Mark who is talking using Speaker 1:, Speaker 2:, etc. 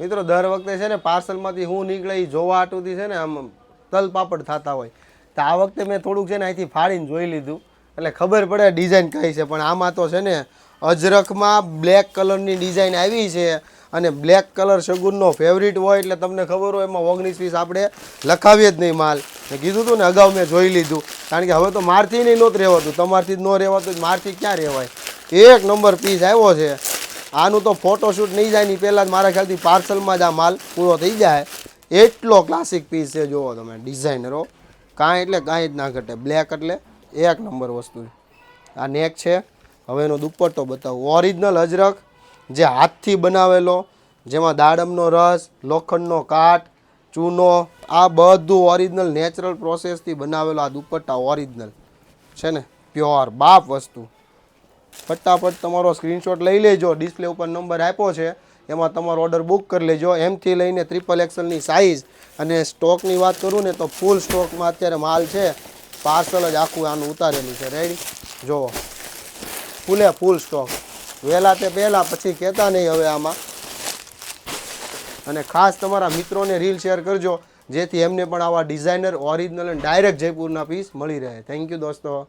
Speaker 1: મિત્રો, દર વખતે છે ને પાર્સલમાંથી હું નીકળે જોવા આટુંથી છે ને આમ તલ પાપડ થતા હોય. તો આ વખતે મેં થોડુંક છે ને અહીંથી ફાડીને જોઈ લીધું. એટલે ખબર પડે ડિઝાઇન કઈ છે, પણ આમાં તો છે ને અજરખમાં બ્લેક કલરની ડિઝાઇન આવી છે અને બ્લેક કલર શગુનનો ફેવરિટ હોય એટલે તમને ખબર હોય એમાં ઓગણીસ વીસ આપણે લખાવીએ જ નહીં માલ. મેં કીધું હતું ને, અગાઉ મેં જોઈ લીધું. કારણ કે હવે તો મારથી નહીં નહોતું રહેવાતું. તમારથી જ ન રહેવાતું મારથી ક્યાં રહેવાય? એક નંબર પીસ આવ્યો છે. આનું તો ફોટોશૂટ નહીં જાય ની પહેલાં જ મારા ખ્યાલથી પાર્સલમાં જ આ માલ પૂરો થઈ જાય. એટલો ક્લાસિક પીસ છે, જુઓ તમે ડિઝાઇનરો કાંઈ એટલે કાંઈ જ ના ઘટે. બ્લેક એટલે એક નંબર વસ્તુ આ નેક છે. હવે એનો દુપટ્ટો બતાવું. ઓરિજિનલ અજરક જે હાથથી બનાવેલો, જેમાં દાડમનો રસ, લોખંડનો કાટ, ચૂનો, આ બધું ઓરિજિનલ નેચરલ પ્રોસેસથી બનાવેલો આ દુપટ્ટા ઓરિજિનલ છે ને? પ્યોર બાપ વસ્તુ. ફટાફટ તમારો સ્ક્રીનશોટ લઈ લેજો. ડિસ્પ્લે ઉપર નંબર આપ્યો છે. એમાં તમારો ઓર્ડર બુક કરી લેજો. એમથી લઈને ત્રિપલ એક્સલની સાઇઝ અને સ્ટોકની વાત કરું ને તો ફૂલ સ્ટોકમાં અત્યારે માલ છે. પાર્સલ જ આખું આનું ઉતારેલું છે. રેડી જુઓ. ફૂલે ફૂલ સ્ટોક વહેલા તે પહેલાં, પછી કહેતા નહીં હવે આમાં. અને ખાસ તમારા મિત્રોને રીલ શેર કરજો, જેથી એમને પણ આવા ડિઝાઇનર ઓરિજિનલ અને ડાયરેક્ટ જયપુરના પીસ મળી રહે. થેન્ક યુ દોસ્તો.